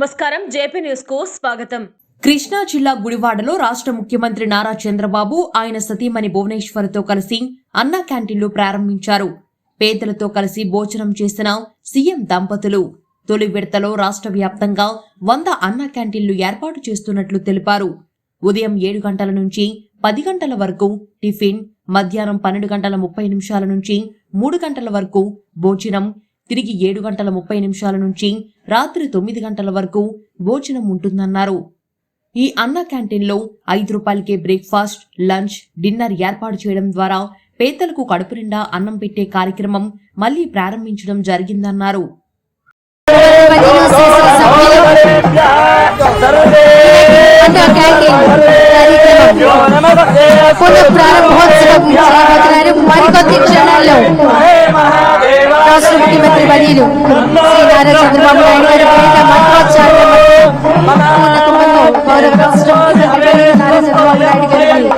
నమస్కారం. జేపీ న్యూస్కు స్వాగతం. కృష్ణా జిల్లా గుడివాడలో రాష్ట్ర ముఖ్యమంత్రి నారా చంద్రబాబు ఆయన సతీమణి భువనేశ్వర్తో కలిసి అన్నా క్యాంటీన్లు ప్రారంభించారు. పేదలతో కలిసి భోజనం చేసిన సీఎం దంపతులు. తొలి విడతలో రాష్ట్ర వ్యాప్తంగా వంద అన్నా క్యాంటీన్లు ఏర్పాటు చేస్తున్నట్లు తెలిపారు. ఉదయం ఏడు గంటల నుంచి పది గంటల వరకు టిఫిన్ మధ్యాహ్నం పన్నెండు గంటల ముప్పై నిమిషాల నుంచి మూడు గంటల వరకు భోజనం తిరిగి ఏడు గంటల ముప్పై నిమిషాల నుంచి రాత్రి తొమ్మిది గంటల వరకు భోజనం ఉంటుందన్నారు. ఈ అన్న క్యాంటీన్లో ఐదు రూపాయలకే బ్రేక్ఫాస్ట్ లంచ్ డిన్నర్ ఏర్పాటు చేయడం ద్వారా పేదలకు కడుపు నిండా అన్నం పెట్టే కార్యక్రమం మళ్ళీ ప్రారంభించడం జరిగిందన్నారు. పునః ప్రారంభోత్సవం మరికొద్ది క్షణాల్లో రాష్ట్ర ముఖ్యమంత్రి వర్యులు శ్రీ నారా చంద్రబాబు నాయుడు గారి పేరిట మధ్వాచార్య గౌరవ రాష్ట్ర ముఖ్యమంత్రి నారా చంద్రబాబు నాయుడు గారిని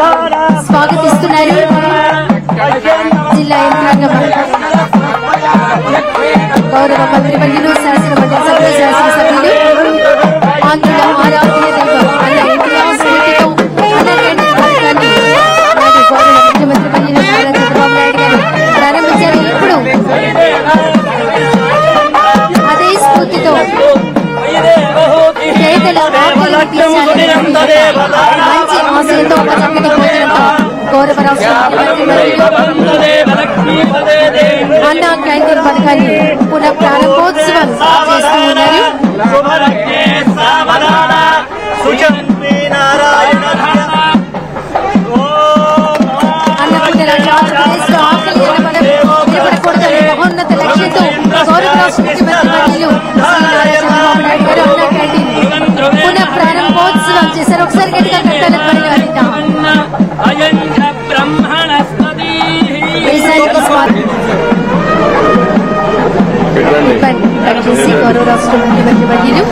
స్వాగతిస్తున్నారు జిల్లా యంత్రాంగం గౌరవ మంత్రివర్యులు మంచి ఆశయంతో ఒక భోజనంతో గౌరవ రాష్ట్ర క్యాంటీన్ పథకాన్ని పునః ప్రారంభోత్సవం చేస్తూ ఉన్నారు చేశారు ఒకసారి గట్టిగా కట్టాలి చేసి గౌరవ రాష్ట్ర ముఖ్యమంత్రి వర్యులు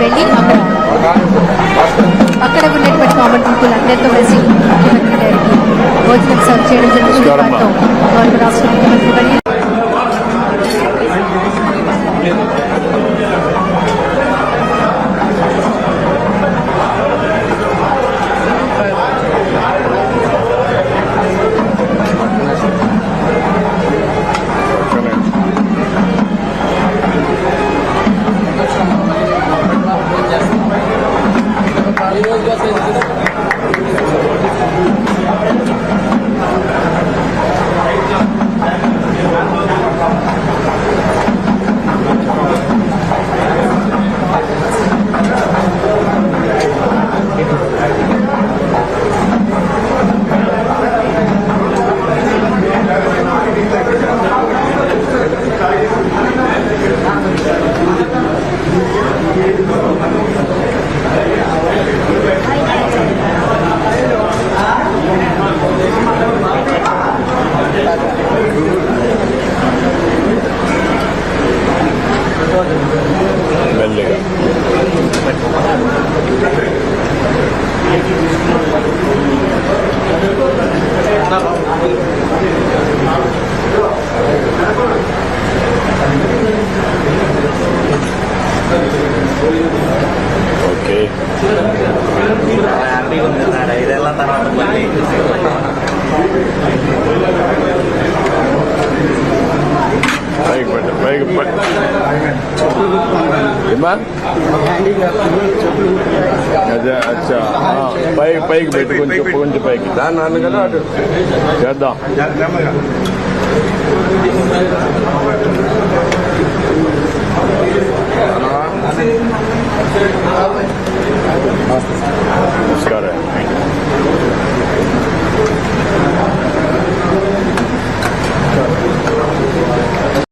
వెళ్ళి అక్కడ అక్కడ ఉన్నటువంటి కామన్ పీపుల్ అందరితో కలిసి ముఖ్యమంత్రి గారికి భోజనం సర్వ్ చేయడం జరుగుతుంది. వారితో గౌరవ రాష్ట్ర ముఖ్యమంత్రి వర్యులు మెల్లిగా ఓకే ఐదేళ్ల తర్వాత మళ్ళీ అమ్మా అదే అచ్చా. పై పైకి పెట్టి కొంచెం కొంచెం పైకి. దాని నాన్న కదా చేద్దాం. నమస్కారం.